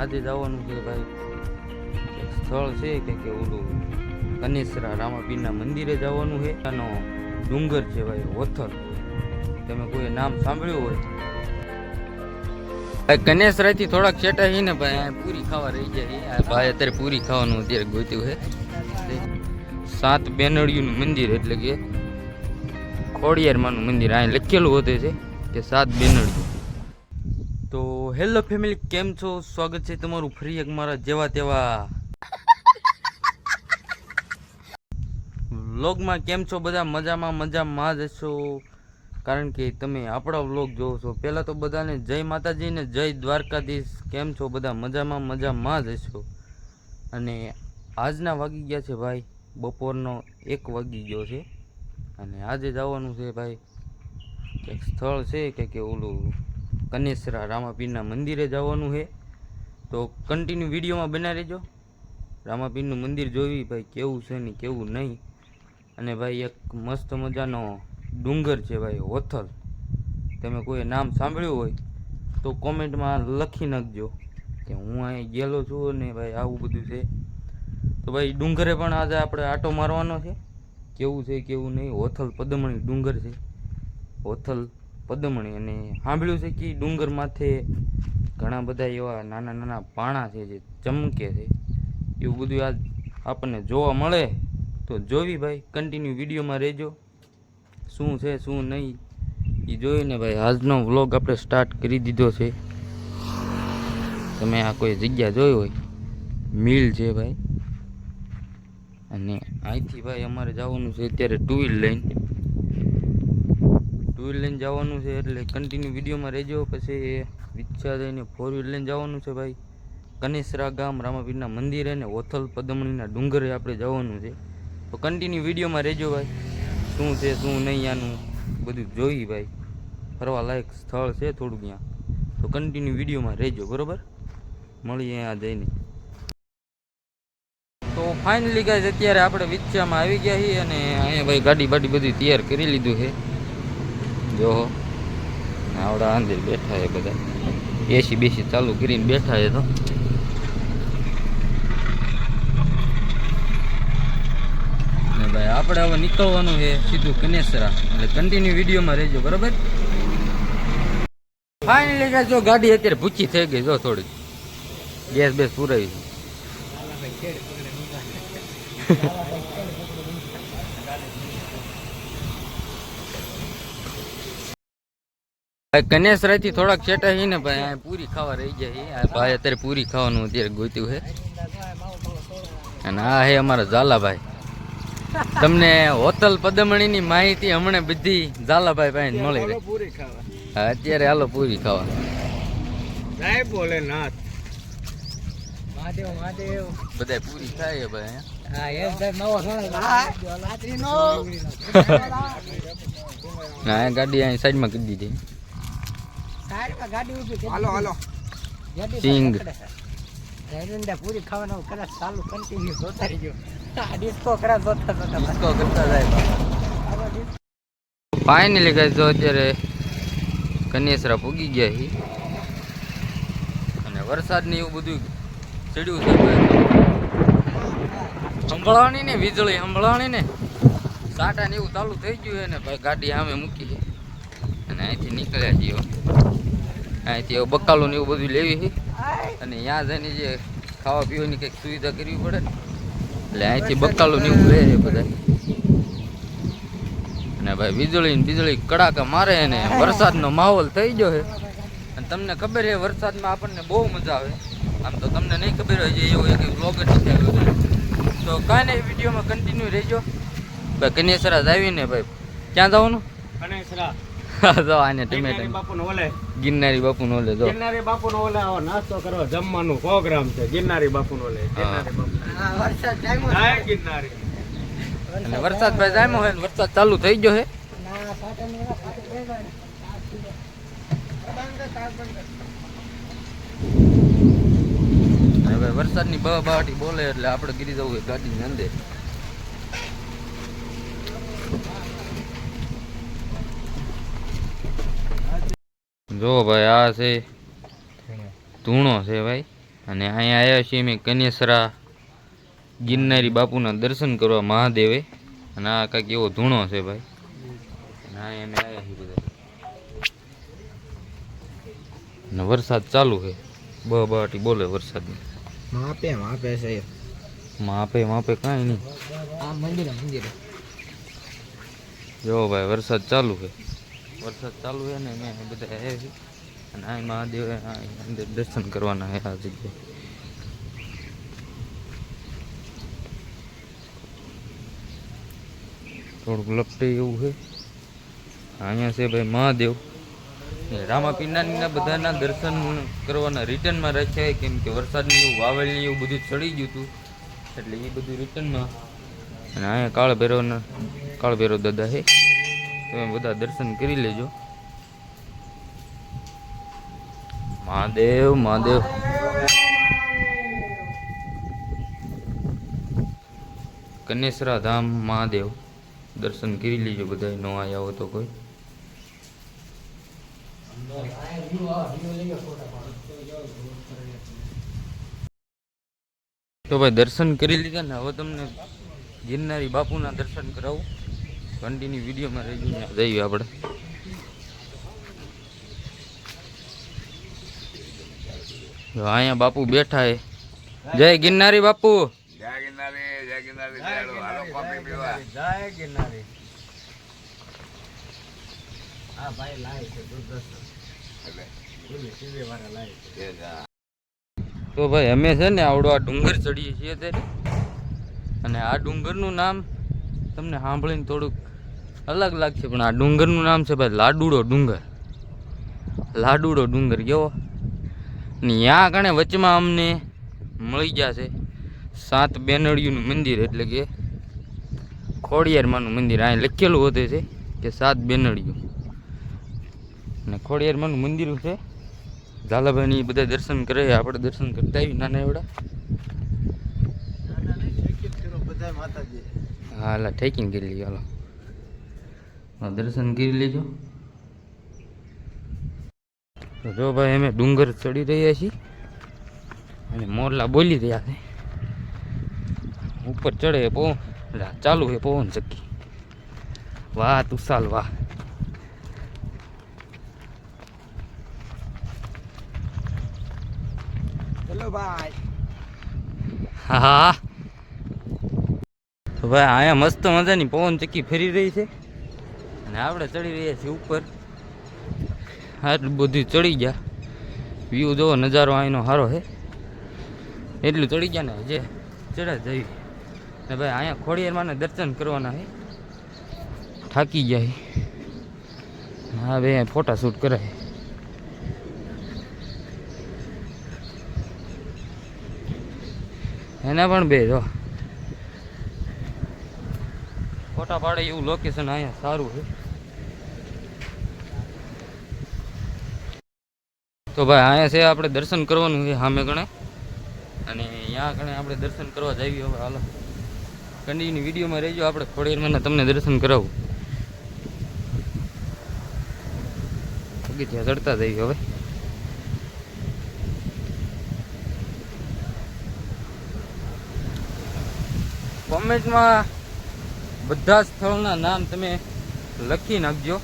આજે જવાનું છે ભાઈ. સ્થળ છે કે કે ઓલું કનેસરા રામાપીરના મંદિરે જવાનું છે. આનો ડુંગર છે ભાઈ ઓથર તમે કોઈ નામ સાંભળ્યું હોય? ભાઈ કનેસરાથી થોડાક છેટા છે ને ભાઈ આ પૂરી ખાવા રહી જાય ભાઈ અત્યારે પૂરી ખાવાનું અત્યારે ગોત્યું છે. સાત બેનડિયુંનું મંદિર એટલે કે ખોડિયારમાંનું મંદિર અહીં લખેલું હોતે છે કે સાત બેનડિયું તો હેલો ફેમિલી, કેમ છો? સ્વાગત છે તમારું ફરી એક મારા જેવા તેવા વ્લોગમાં. કેમ છો? બધા મજામાં મજામાં જ હશો? કારણ કે તમે આપણા વ્લોગ જોવો છો. પહેલાં તો બધાને જય માતાજી ને જય દ્વારકાધીશ. કેમ છો? બધા મજામાં મજામાં જ હશો? અને આજના વાગી ગયા છે ભાઈ. બપોરનો એક વાગી ગયો છે. અને આજે જવાનું છે ભાઈ. કંઈક સ્થળ છે કે કે ઓલું કનેસરા રામાપીરના મંદિરે જવાનું છે. તો કન્ટિન્યુ વિડીયોમાં બના રહેજો. રામાપીરનું મંદિર જોવી ભાઈ કેવું છે ને કેવું નહીં. અને ભાઈ એક મસ્ત મજાનો ડુંગર છે ભાઈ, હોથલ. તમે કોઈ નામ સાંભળ્યું હોય તો કોમેન્ટમાં લખી નાખજો કે હું અહીં ગયેલો છું ને ભાઈ આવું બધું છે. તો ભાઈ ડુંગરે પણ આજે આપણે આટો મારવાનો છે. કેવું છે કેવું નહીં, હોથલ પદમણી ડુંગર છે. હોથલ પદમણી અને સાંભળ્યું છે કે ડુંગર માથે ઘણા બધા એવા નાના નાના પાણા છે જે ચમકે છે. એવું બધું આજ આપણને જોવા મળે. તો જોવી ભાઈ કન્ટિન્યુ વિડીયોમાં રહેજો. શું છે, શું નહીં એ જોઈને ભાઈ આજનો વ્લોગ આપણે સ્ટાર્ટ કરી દીધો છે. તમે આ કોઈ જગ્યા જોઈ હોય મિલ છે ભાઈ. અને અહીંથી ભાઈ અમારે જવાનું છે અત્યારે ટુ વ્હીલ લઈને વ્હીલ લઈને જવાનું છે એટલે કન્ટિન્યુ વિડીયોમાં રહેજો. પછી વિચ્છા જઈને ફોર વ્હીલ લઈને જવાનું છે ભાઈ. કનેસરા ગામ રામાપીરના મંદિરે ને ઓથલ પદમણીના ડુંગરે આપણે જવાનું છે. તો કન્ટિન્યુ વિડીયોમાં રહેજો ભાઈ. શું છે, શું નહીં આનું બધું જોઈ ભાઈ. ફરવા લાયક સ્થળ છે થોડુંક ત્યાં. તો કન્ટિન્યુ વિડીયોમાં રહેજો, બરોબર? મળીએ અહીંયા જઈને. તો ફાઇનલી ગાઈઝ અત્યારે આપણે વિચ્છામાં આવી ગયા છીએ અને અહીંયા ભાઈ ગાડી બાડી બધી તૈયાર કરી લીધું છે. જો આવડા અંદર બેઠા છે બધા. એસી બેસી ચાલુ કરીને બેઠા છે તો. ને ભાઈ, આપણે હવે નીકળવાનું છે સીધું કનેસરા. એટલે કન્ટિન્યુ વિડીયોમાં રહેજો, બરાબર? ફાઇનલી ગાઈઝ જો ગાડી અત્યારે ભૂચી થઈ ગઈ, જો થોડી ગેસ બેસ પુરાવી ભાઈ કનેસરાથી થોડાક છેટા છે ને ભાઈ આ પૂરી ખાવા રહી જાય. આ ભાઈ અત્યારે પૂરી ખાવાનું અત્યારે ગોત્યું છે અને આ છે અમારા ઝાલાભાઈ. તમને હોટલ પદમણીની માહિતી હમણાં બધી ઝાલાભાઈ પાસે મળી રહી. પૂરી હા, અત્યારે હાલો પૂરી ખાવા. જય ભોલેનાથ. મહાદેવ મહાદેવ. બધા પૂરી ખાય ભાઈ હા? યસ ભાઈ નવો ના. ગાડી અહીં સાઈડમાં કરી દીધી હાલો હાલો. સિંગ જયનંદા પૂરી ખાવાનો કદાચ ચાલુ કન્ટિન્યુ જોતા રહીજો. ડિસ્કો કરા જોતા જોતા ડિસ્કો કરતા જાય ફાઇનલી ગાઈસ જો અત્યારે કન્યાસરા પૂગી ગયા છે અને વરસાદ ને એવું બધું ચડ્યું છે સંભળાણી સંભળાવાની ને વીજળી સંભળાવાની ને. સાટા ને એવું ચાલુ થઈ ગયું છે ને ભાઈ ગાડી સામે મૂકી અને અહીંથી નીકળ્યા છીએ. અહીંથી બકાલું ને એવું બધું લેવી અને ત્યાં જઈને જે ખાવા પીવાની કંઈક સુવિધા કરવી પડે ને. એટલે અહીંથી બકાલું ને એવું લે બધા અને ભાઈ વીજળી ને બીજળી કડાકા મારે ને વરસાદનો માહોલ થઈ ગયો છે. અને તમને ખબર છે, વરસાદમાં આપણને બહુ મજા આવે. આમ તો તમને નહીં ખબર હોય એવો એક બ્લોગ જ નથી આવ્યો તો કાંઈ નહીં, વિડીયોમાં કન્ટિન્યુ રહેજો. ભાઈ કન્યાસરા જ આવીને ભાઈ, ક્યાં જવાનું? ગણેશરા જો આને ટમેટા બાપુ ઓલે. ગિરનારી બાપુ નો ઓલે જો. ગિરનારી બાપુ ઓલે આવો નાસ્તો કરવા જમવાનું પ્રોગ્રામ છે ગિરનારી બાપુ ઓલે ગિરનારી બાપુ જય ગિરનારી. અને વરસાદ ભાઈ જામ્યો હોય ને વરસાદ ચાલુ થઈ ગયો છે અને હવે વરસાદની બહ બહાટી બોલે એટલે આપણે ગીરી જવું ગાડી અંદર. જો ભાઈ આ છે ધૂણો. છે ભાઈ. અને અહીંયા આવ્યા છીએ અમે કન્યાસરા ગિરનારી બાપુના દર્શન કરવા મહાદેવે. અને આ કાંઈક એવો ધૂણો છે ભાઈ. અને અહીંયા અમે આવ્યા છીએ બધા. અને વરસાદ ચાલુ છે. બહાટી બોલે વરસાદની. માપે માપે છે માપે માપે કાંઈ નહીં. આ મંદિર મંદિર. જો ભાઈ વરસાદ ચાલુ છે. વરસાદ ચાલુ છે ને અહીંયા બધા હે અને આ મહાદેવ અંદર દર્શન કરવાના હે આ જગ્યાએ. થોડુંક લપટે એવું છે. અહીંયા છે ભાઈ મહાદેવ. ને રામાપીરના બધાના દર્શન કરવાના રિટર્નમાં રાખ્યા કેમ કે વરસાદની એવું વાવલની એવું બધું ચડી ગયું હતું. એટલે એ બધું રિટર્નમાં અને અહીંયા કાળ ભૈરવના દાદા છે. તમે બધા દર્શન કરી લેજો. મહાદેવ મહાદેવ. કનેસરા ધામ, મહાદેવ. દર્શન કરી લેજો બધા નો આવ્યા હોય તો કોઈ. તો ભાઈ દર્શન કરી લીધા ને હવે તમને ગિરનારી બાપુના દર્શન કરાવું. કન્ટિન્યુ વિડીયોમાં રહી ગયું જઈએ આપણે. અહીંયા બાપુ બેઠા હે જય ગિરનારી બાપુ. જય ગિરનારી હા ભાઈ લાય છે તો ભાઈ અમે છે ને આવડો આ ડુંગર ચડીએ છીએ ત્યારે અને આ ડુંગરનું નામ તમને સાંભળીને થોડુંક અલગ લાગશે પણ આ ડુંગરનું નામ છે ભાઈ લાડુડો ડુંગર. લાડુડો ડુંગર કેવો? ને ત્યાં કણે વચમાં અમને મળી જશે સાત બેનડીઓનું મંદિર એટલે કે ખોડિયારમાંનું મંદિર. અહીં લખેલું હોતે છે કે સાત બેનડીઓ ને ખોડિયારમાંનું મંદિર છે. ઝાલાભાઈની બધા દર્શન કરે આપણે દર્શન કરતા આવી નાના એવડા. હા એટલે ઠેકીને કરી લઈએ હાલો. દર્શન કરી લેજો. જો ભાઈ અમે ડુંગર ચડી રહ્યા છીએ. અને મોરલા બોલી રહ્યા છે. ઉપર ચડે પવન ચાલુ છે પવન ચક્કી. વાહ તુસાલ વાહ. ચલો ભાઈ. હા. તો ભાઈ અહીંયા મસ્ત મજાની પવન ચક્કી ફરી રહી છે. અને આપણે ચડી રહ્યા છીએ ઉપર. આટલું બધું ચડી ગયા. વ્યૂ જોવો, નજારો અહીંનો સારો છે એટલું ચડી ગયા ને જે ચડ્યા જઈ ને ભાઈ, અહીંયા ખોડિયારમાં દર્શન કરવાના છે થાકી છે. હા. ભાઈ ફોટા શૂટ કરાય એના પણ બે જો. ફોટા પાડે એવું લોકેશન અહીંયા સારું છે તો ભાઈ, અહીંયા છે આપણે દર્શન કરવાનું છે સામે ગણે. અને અહીંયા ગણે આપણે દર્શન કરવા જઈએ હવે, હાલો. કંડીની વિડીયોમાં રહેજો, આપણે ખોડિયારમાં તમને દર્શન કરાવું. પગથિયા ચડતા જઈએ હવે. કોમેન્ટમાં બધા સ્થળોના નામ તમે લખી નાખજો.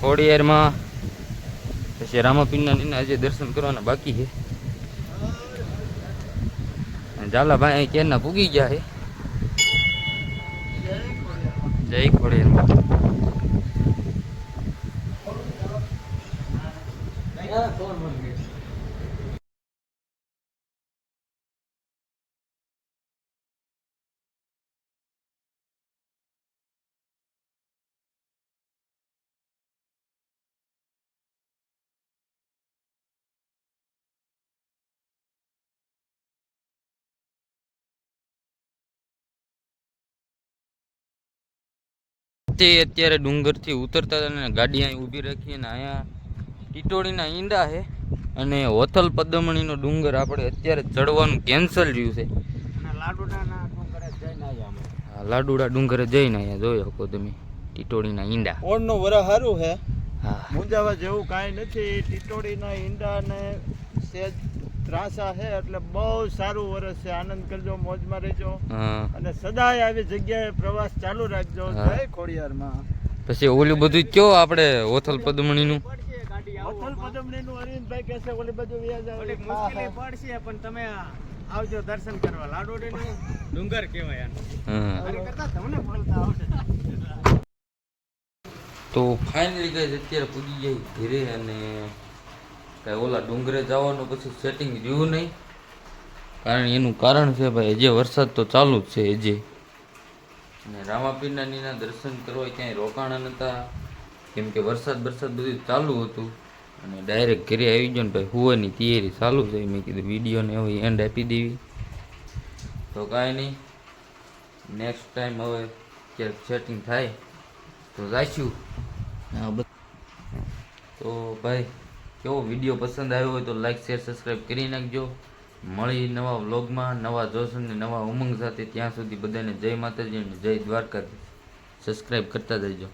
ખોડિયારમાં પછી રામાપીરના હજી દર્શન કરવાના બાકી છે. ઝાલા ઝાલાભાઈ અહીં કેરના પૂગી ગયા છે. જય ખોડિયારમાં તે અત્યારે ડુંગરથી ઉતરતા હતા અને ગાડી અહીં ઊભી રાખી અને અહીંયા ટીટોળીના ઈંડા છે અને હોથલ પદમણીનો ડુંગર આપણે અત્યારે ચડવાનું કેન્સલ રહ્યું છે. લાડુડા ડુંગરે જઈને અહીંયા જોઈ શકો તમે ટીટોળીના ઈંડા. ઓળનો વર સારું છે. હા. મુંજાવા જેવું કાંઈ નથી ટીટોડીના ઈંડા ને સેજ ત્રાસા છે એટલે બહુ સારું વરસ છે. આનંદ કરજો મોજમાં રહેજો. અને સદાય આવી જગ્યાએ પ્રવાસ ચાલુ રાખજો. જય ખોડિયારમાં. પછી ઓલું બધું કયો આપણે ઓથલ પદમણીનું? વથલ પદમણીનું અરવિંદભાઈ કહેશે ઓલી બધું વ્યાજ આવે. મુશ્કેલી પડશે પણ તમે આવજો દર્શન કરવા. લાડોડીનું ડુંગર કહેવાય આને. કરતા તમને બોલતા આવશે. તો ફાઇનલી ગઈ અત્યારે પૂજી જાય ઘરે અને કાંઈ ઓલા ડુંગરે જવાનું પછી સેટિંગ રહ્યું નહીં. કારણ એનું કારણ છે ભાઈ હજી વરસાદ તો ચાલુ જ છે હજી. અને રામાપીરના નીના દર્શન કરવા ક્યાંય રોકાણા નહોતા કેમ કે વરસાદ વરસાદ બધું ચાલુ હતું. અને ડાયરેક્ટ ઘરે આવી ગયો ને ભાઈ હુવાની તૈયારી ચાલુ છે મેં કીધું વિડીયોને હવે એન્ડ આપી દેવી. તો કાંઈ નહીં. નેક્સ્ટ ટાઈમ હવે ક્યારેક સેટિંગ થાય તો જાઈશું. તો ભાઈ કેવો વીડિયો પસંદ આવ્યો હોય તો લાઈક શેર સબસ્ક્રાઈબ કરી નાખજો. મળી નવા વ્લોગમાં નવા જોશ અને નવા ઉમંગ સાથે ત્યાં સુધી બધાને જય માતાજી અને જય દ્વારકા સબસ્ક્રાઈબ કરતા જજો